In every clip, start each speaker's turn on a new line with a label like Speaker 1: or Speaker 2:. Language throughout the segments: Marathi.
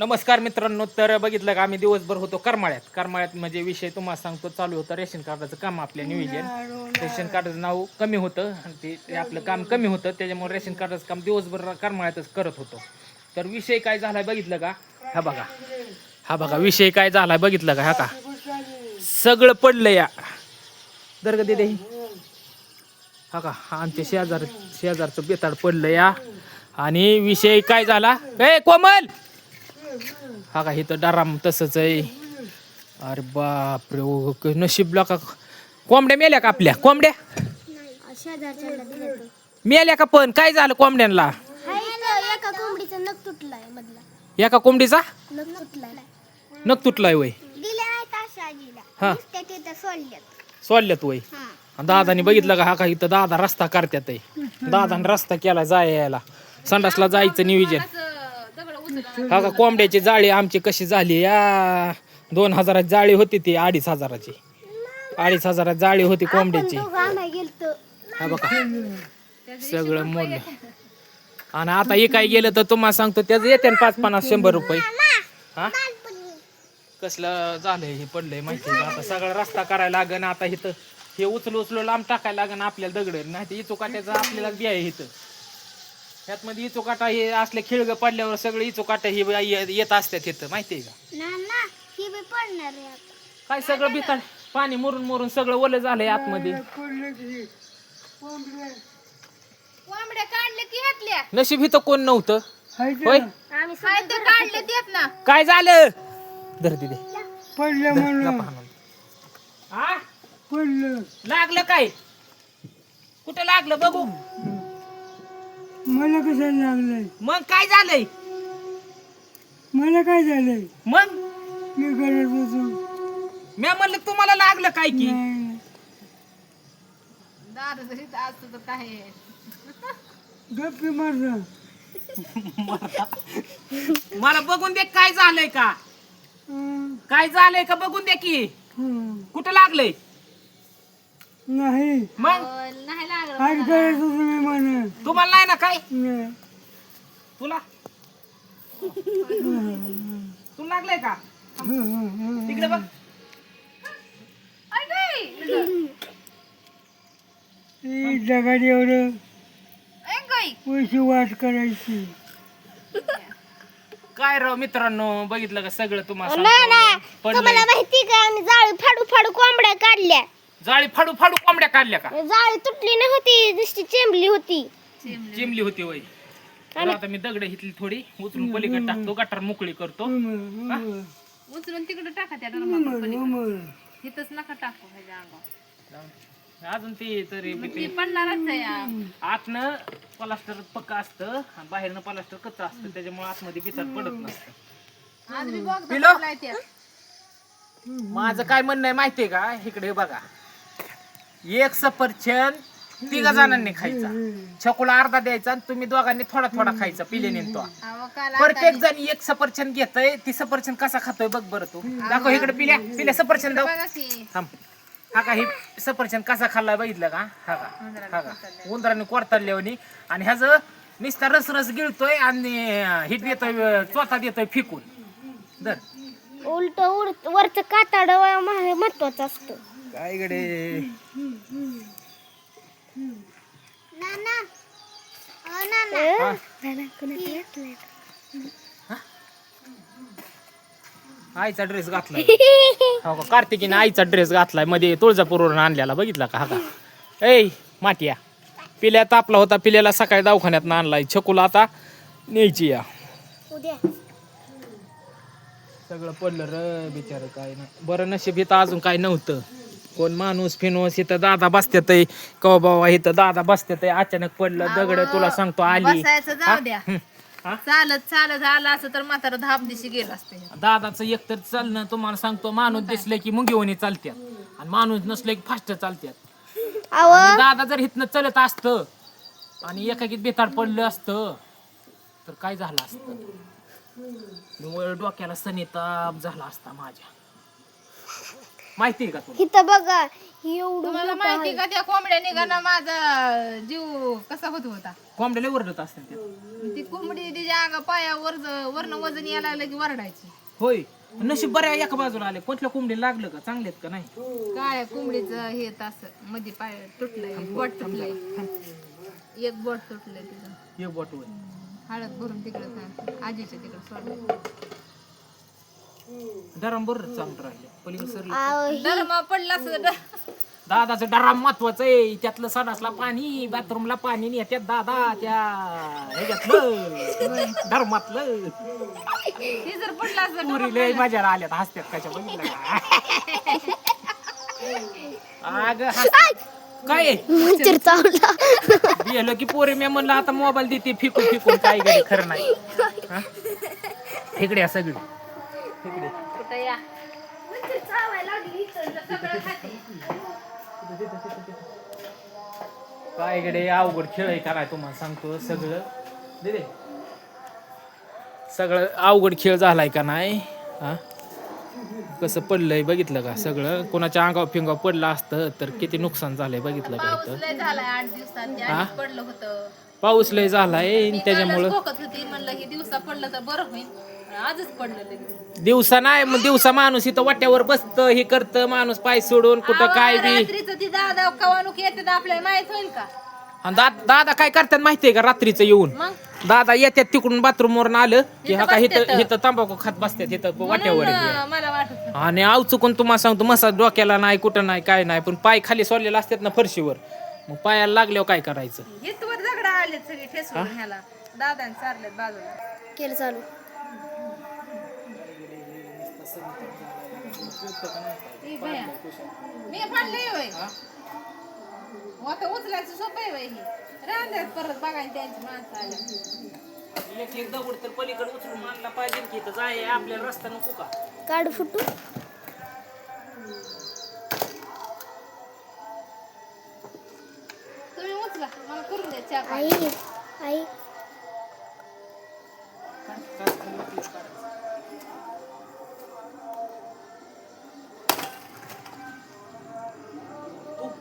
Speaker 1: नमस्कार मित्रांनो तर बघितलं का आम्ही दिवसभर होतो करमाळ्यात. करमाळ्यात म्हणजे विषय तुम्हाला सांगतो चालू होतं रेशन कार्डाचं काम आपल्या नियोजन. रेशन कार्डाचं नाव कमी होतं आणि ते आपलं काम कमी होतं त्याच्यामुळे रेशन कार्डाचं काम दिवसभर करमाळ्यातच करत होतो. तर विषय काय झालाय बघितलं का? हा बघा. हा बघा विषय काय झालाय बघितलं का? हा का? सगळं पडलं या. दर्ग दे हा का? आमच्या शेजार शेजारचं बेताड पडलं या. आणि विषय काय झाला? ए कोमल! हा का इथं डराम तसंच आहे. अरे बापरे रे नशीबला का कोंबड्या मेल्या का आपल्या? कोंबड्या? मेल्या का पण? काय झालं कोंबड्यांना
Speaker 2: एका कोंबडीचा? नग तुटलाय मधला
Speaker 1: एका कोंबडीचा
Speaker 2: तुटलाय
Speaker 1: तुटलाय वय. हा.
Speaker 2: सोडल्यात
Speaker 1: वय. दादाने बघितलं का हा का इथं दादा रस्ता करत्यात आहे. दादाने रस्ता केला जाय यायला संडासला जायचं नियोजन. हा का कोंबड्याची जाळी आमची कशी झाली? या दोन हजाराची जाळी होती ती अडीच हजाराची. अडीच हजाराची जाळी होती कोंबड्याची. हा बघा. सगळं मोडलं आणि आता हे काय गेलं तर तुम्हाला सांगतो त्याचं येते पाच पन्नास शंभर रुपये. हा? कसलं झालंय हे पडलंय माहिती? आता सगळा रस्ता करायला लागन आता इथं हे उचल उचलू लांब टाकायला लागन आपल्याला दगड. नाही तर इचो काट्याचं आपल्याला बी आहे इथं. त्यात मध्ये इचो काटा हे असले खिळग पडल्यावर सगळे इचो काटा हे ये- येत असतात इथं माहिती आहे का?
Speaker 2: ना ना ही बी पडणार आहे आता.
Speaker 1: काय सगळं बिताड पाणी मुरून मुरून सगळं ओलं झालंय आतमध्ये.
Speaker 3: कोंबड्या काढले की घातल्या
Speaker 1: नशीब इथं कोण नव्हतं? होय
Speaker 2: आम्ही
Speaker 3: काय तर काढले देत ना.
Speaker 1: काय झालं?
Speaker 4: पडलं म्हणून.
Speaker 1: हा
Speaker 4: पडलं.
Speaker 1: लागलं काय? कुठं लागलं? बघू.
Speaker 4: मला कशाला लागलंय?
Speaker 1: मग काय झालंय?
Speaker 4: मला काय झालंय?
Speaker 1: मग?
Speaker 4: मी करत होतो
Speaker 1: मी म्हणलं तुम्हाला लागलं काय की?
Speaker 4: नाही.
Speaker 3: दारू जरी असतं तर काय?
Speaker 4: गप्पी मारला
Speaker 1: मला बघून दे काय झालंय का?
Speaker 4: हं,
Speaker 1: काय झालंय का बघून दे की?
Speaker 4: हं.
Speaker 1: कुठं लागलंय?
Speaker 4: नाही.
Speaker 1: मग?
Speaker 3: नाही लागलं
Speaker 4: म्हण
Speaker 1: तुम्हाला नाही ना काय?
Speaker 4: नाही.
Speaker 1: तुला? तुला लागलंय का. तिकडे बघ.
Speaker 4: ही जगात एवढं
Speaker 3: गाई.
Speaker 4: पैसे वाट करायची.
Speaker 1: काय राव मित्रांनो बघितलं का सगळं. तुम्हाला
Speaker 2: माहिती का? आम्ही जाळी फाडू फाडू कोंबड्या काढल्या.
Speaker 1: जाळी फाडू फाडू कोंबड्या काढल्या का?
Speaker 2: जाळी तुटली नव्हती नुसती चेंबली होती.
Speaker 1: चिमली होती वय आता मी दगड हिथली थोडी उचलून पलीकडे टाकतो गटार मोकळी करतो.
Speaker 3: उचलून तिकडे टाका त्या डरमाकडे इथंच नका टाकू ह्याच्या अंगावर.
Speaker 1: अजून ते तरी बी
Speaker 3: ती
Speaker 1: ते
Speaker 3: पडणारच आहे या.
Speaker 1: आतनं प्लास्टर पक्का असतं आणि बाहेरनं प्लास्टर कच्चं असतं त्याच्यामुळे आतमध्ये पिचर पडत नसतं.
Speaker 3: आज मी बघ
Speaker 1: पिलो?
Speaker 3: बघलाय त्या.
Speaker 1: माझं काय म्हणणं आहे माहितीये का? इकडे हे बघा. एक सफरचंद तिघा जणांनी खायचा. छकुला अर्धा द्यायचा आणि तुम्ही दोघांनी थोडा थोडा खायचा पिलेने तो.
Speaker 3: अहो, काल
Speaker 1: प्रत्येक जण एक सफरचंद घेतय ती सफरचंद कसा खातोय बघ बरं तू. दाखव इकडे पिल्या पिल्या सफरचंद दाव
Speaker 3: बघा की.
Speaker 1: थांब. हा का ही सफरचंद कसा खाल्लाय बघितलं का? हा का हा का. उंदराने कोरताडल्यावानी आणि ह्याच नुसता रस रस गिळतोय आणि हिट देतोय चोथा देतोय फिकून. दर
Speaker 2: उलट उड वरचं कातड महत्वाचं असतं.
Speaker 1: काय गडे? आईचा ड्रेस घातलाय. हो का? कार्तिकीने आईचा ड्रेस घातलाय. मध्ये तुळजापूरवरून आणलेला. बघितला का? हा का? ऐ माटिया पिल्या तापला होता. पिल्याला सकाळी दवाखान्यात आणलाय. छकुला आता न्यायची या. सगळं पडलं र बिचार. काय नाही. बरं नशीब इथं अजून काय नव्हतं. कोण माणूस फिनोस इथं दादा बसत्यात कवा बाबा इथं दादा बसत्यात अचानक पडलं दगड तुला सांगतो आली.
Speaker 3: बसायचं जाऊ द्या.
Speaker 1: हा?
Speaker 3: चालत चालत आलं असं तर म्हातारा धाप दिशी गेलं असते
Speaker 1: दादाचं एकतर चालणं तुम्हाला सांगतो माणूस दिसलं की मुंगीवणी चालत्यात. आणि माणूस नसलं की फास्ट चालत्यात. आणि दादा जर इथनं चलत असतं आणि एकाकीत बेताड पडलं असतं तर काय झालं असतं? डोक्याला सनिताप झाला असता माझ्या. माहिती आहे का तुला?
Speaker 2: इथं बघा ही एवढं
Speaker 3: तुम्हाला
Speaker 2: मोठं
Speaker 3: माहिती
Speaker 2: आहे.
Speaker 3: का त्या कोंबड्या निघाना माझा जीव कसा होत होता?
Speaker 1: कोंबड्याला ओरडत असते ते
Speaker 3: ती कोंबडी तिच्या अंगा पाया वर वरण वजन यायला लागलं की वरडायची.
Speaker 1: होय. नशीब बऱ्या एका बाजूला आले. कोणत्या कोंबडी लागलं का? चांगलेत का? नाही.
Speaker 3: काय कोंबडीचं हे तासमध्ये पाय तुटलंय बोट तुटलंय. एक बोट तुटलंय तिचं
Speaker 1: एक बोट वर
Speaker 3: हळद भरून तिकडं आजीच्या तिकडं सोडलं
Speaker 1: डराम बरं चांगलं राहिले. पलीकडे सरलं
Speaker 2: आव,
Speaker 3: धर्म पडला असं
Speaker 1: दादाचं डराम महत्वाचं आहे. त्यातलं सडासला पाणी बाथरूमला पाणी नाही. त्यात दादा त्या ह्याच्यातलं धर्मातलं.
Speaker 3: ते जर पडला असं डर-
Speaker 1: पुरी लय मजा आल्यात हसत्यात कशा बघितलं का? अगं काय? आहे?
Speaker 2: मच्छर चावला.
Speaker 1: गेलो की पोरी मी म्हणलं आता मोबाईल देते फिकून फिकून काय गेले खरं नाही. हा? इकडे या सगळी. इकडे.
Speaker 3: या. सगळं खाते.
Speaker 1: काय इकडे अवघड खेळ आहे का नाही तुम्हाला सांगतो सगळं. दे दे. सगळं अवघड खेळ झालाय का नाही? हा? कसं पडलंय बघितलं का? सगळं कोणाच्या अंगावर फिंगाव पडलं असतं तर किती नुकसान झालंय बघितलं का
Speaker 3: पाऊस
Speaker 1: इथं?
Speaker 3: लय झालाय आठ
Speaker 1: हा?
Speaker 3: आधीच पडलं होतं.
Speaker 1: पाऊस लय झालाय
Speaker 3: मी
Speaker 1: त्याच्यामुळं
Speaker 3: कालच खोकत होती म्हणलं दिवसा पडलं तर बरं होईल. आजच पडलं लगेच
Speaker 1: दिवसा नाही मग दिवसा माणूस इथं वाट्यावर बसतं हे करतं माणूस पाय सोडून कुठं काय बी.
Speaker 3: रात्रीचं ती दादा कवानुक येते तर आपल्याला माहीत होईल का?
Speaker 1: आणि दा- दादा काय करतात माहितीये का रात्रीचं येऊन?
Speaker 3: मग?
Speaker 1: दादा येतात तिकडून बाथरूम वरून आलं की हा का इथं. इथं तंबाखू खात बसतात इथं वाट्यावर
Speaker 3: मला वाटत
Speaker 1: आणि आव चुकून तुम्हाला सांगतो मसा डोक्याला नाही कुठं नाही काय नाही पण पाय खाली सोडलेला असतात ना फरशीवर. मग पायाला लागल्यावर काय करायचं?
Speaker 3: हितवर दगड आले सगळे ठेसून ह्याला. दादाने चारलेत बाजूला.
Speaker 2: केलं चालू.
Speaker 3: मी पडले होय. आता उचलायचं सोपं आहे हे. राहण्यात परत बघायला त्यांची माणसं आल्या
Speaker 1: एक एक दगड तर पलीकडे उचलून आणला पाहिजे की इथं जाय आपल्याला रस्ता नको का?
Speaker 2: काढ फुटू.
Speaker 3: तुम्ही उचला मला करून द्या चहा
Speaker 2: आई
Speaker 3: पाणी.
Speaker 2: आई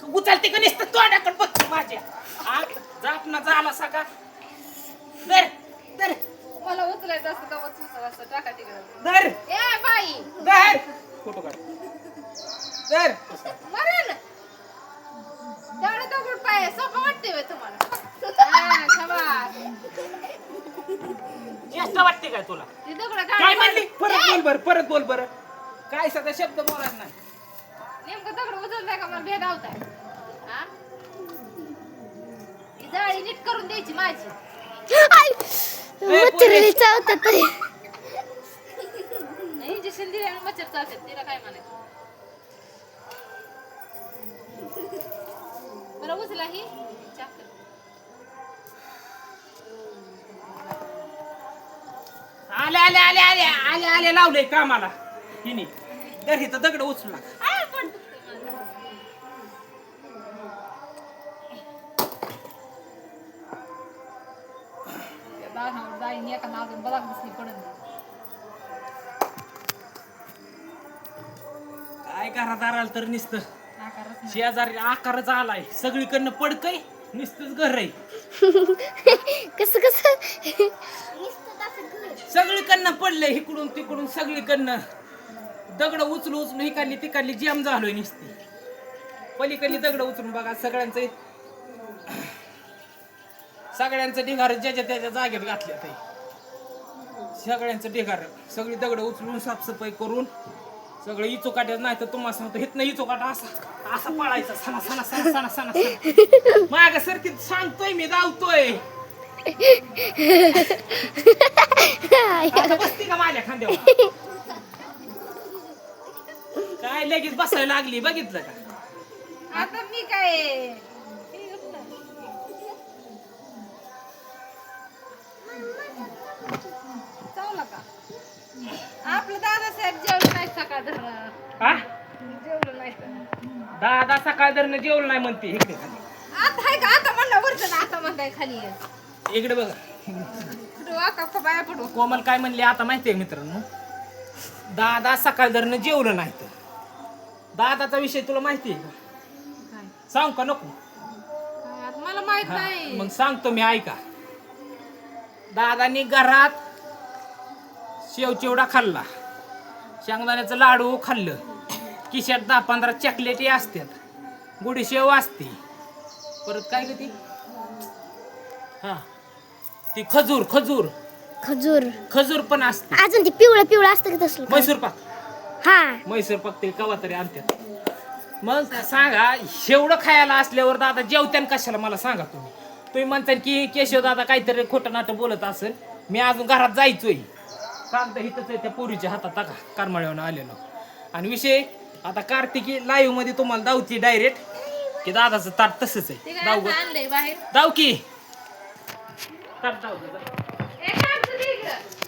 Speaker 1: तू उचलते का नुसतं तोंडाकडे बघ माझ्या? हा? जापना झाला सका. दर दर.
Speaker 3: मला उचलायचं असतं का उचलू असं टाका तिकडं.
Speaker 1: दर.
Speaker 3: ए बाई.
Speaker 1: दर. फोटो काढ. दर.
Speaker 3: मरण तेवढं दगड पाय सोपं वाटते होय तुम्हाला. हा, शाबास.
Speaker 1: वाटते काय तुला?
Speaker 3: ती दगड
Speaker 1: काय म्हणली? परत बोल बर परत बोल बर. काय सध्या शब्द बोलायला नाही.
Speaker 3: नेमकं दगड उचलताय का? मला भेद आवताय ही? जाळी नीट करून द्यायची माझी.
Speaker 2: आई मच्छर चावतात
Speaker 3: इंजेक्शन दिल्याने मच्छर चालतात तिला काय म्हणायचं? बरं उचला ही. चाकर.
Speaker 1: आले आले आले आले आले आले लावले कामाला. हिने. तर इथं दगड उचलला
Speaker 3: आ, दिसली पडून.
Speaker 1: काय करा दाराला तर नुसतं. शेजारी आकारच आलाय. सगळीकडनं पडकय नुसतंच घर आहे.
Speaker 2: कसं कसं?
Speaker 1: सगळीकडनं पडलंय इकडून तिकडून सगळीकडनं. दगड उचलू उचलू इकडली तिकडली जॅम झालोय नुसती. पलीकडली दगड उचलून बघा सगळ्यांचं. सगळ्यांचं ढिगार ज्याच्या त्याच्या जागेत घातल्या ते. सगळ्यांचं ढिगार. सगळी दगड उचलून साफसफाई करून सगळं इचोकाट्याच नाही तर तुम्हाला सांगतो हिथनं इचोकाटा असा असा पळायचा सणा सणा सणा सणा सणा सणा. माग सरकीत सांगतोय मी धावतोय आता बसती का माझ्या खांद्यावर? काय लगेच बसायला लागली बघितलं का?
Speaker 3: आता मी काय?
Speaker 1: हा. दादा सकाळ दरनं जेवलं नाही म्हणते इकडे खाली.
Speaker 3: आता आहे का? आता म्हणलं वरचं ना आता म्हणताय खाली. ये.
Speaker 1: इकडे बघा.
Speaker 3: कुठं वाका का बाया पडू
Speaker 1: कोमल काय म्हणले आता माहितीये मित्रांनो. दादा सकाळ दरनं जेवलं नाही तर. दादाचा विषय तुला माहिती आहे का?
Speaker 3: काय?
Speaker 1: सांग का नको?
Speaker 3: काय? आता मला माहीत
Speaker 1: हा,
Speaker 3: नाही.
Speaker 1: मग सांगतो मी ऐका. दादानी घरात शेव चिवडा खाल्ला. शेंगदाण्याचं लाडू खाल्लं. किशात दहा पंधरा चॉकलेटी असतात गुडी शेव असते. परत काय ग ती? हा. ती खजूर खजूर.
Speaker 2: खजूर.
Speaker 1: खजूर पण असते.
Speaker 2: अजून ते पिवळं पिवळं असतं का तसलं
Speaker 1: मैसूर पाक.
Speaker 2: हा.
Speaker 1: मैसूर पाक ते कवा तरी आणतात मग सांगा एवढं खायला असल्यावर दादा जेवत्यान कशाला मला सांगा तुम्ही? तुम्ही म्हणता की केशव दादा काहीतरी खोटं नाटं बोलत असेल मी अजून घरात जायचोय. कागद हिथंच आहे त्या पोरीच्या हातात टाका करमाळ्यावर आलेलो. आणि विषय आता कार्तिकी लाईव्हमध्ये तुम्हाला दावती डायरेक्ट की दादाचं ताट तसंच
Speaker 3: ते
Speaker 1: आहे
Speaker 3: काय
Speaker 1: दाव
Speaker 3: असं आणलंय बाहेर?
Speaker 1: दाव की? ताट दाव
Speaker 3: इकडं.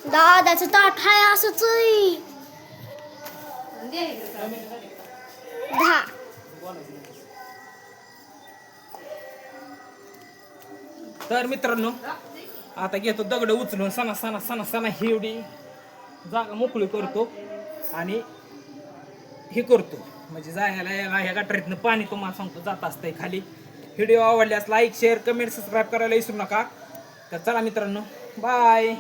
Speaker 2: दादाचं हाय असंच आहे.
Speaker 3: दे इकडं.
Speaker 2: दहा
Speaker 1: तर मित्रांनो आता घेतो दगड उचलून सणा सणा सणा सणा एवढी जागा मोकळी करतो आणि हे करतो. म्हणजे जायला यायला ह्या गटारीतनं पाणी तुम्हाला सांगतो जात असतंय खाली. व्हिडिओ आवडल्यास लाईक शेअर कमेंट सबस्क्राईब करायला विसरू नका. तर चला मित्रांनो बाय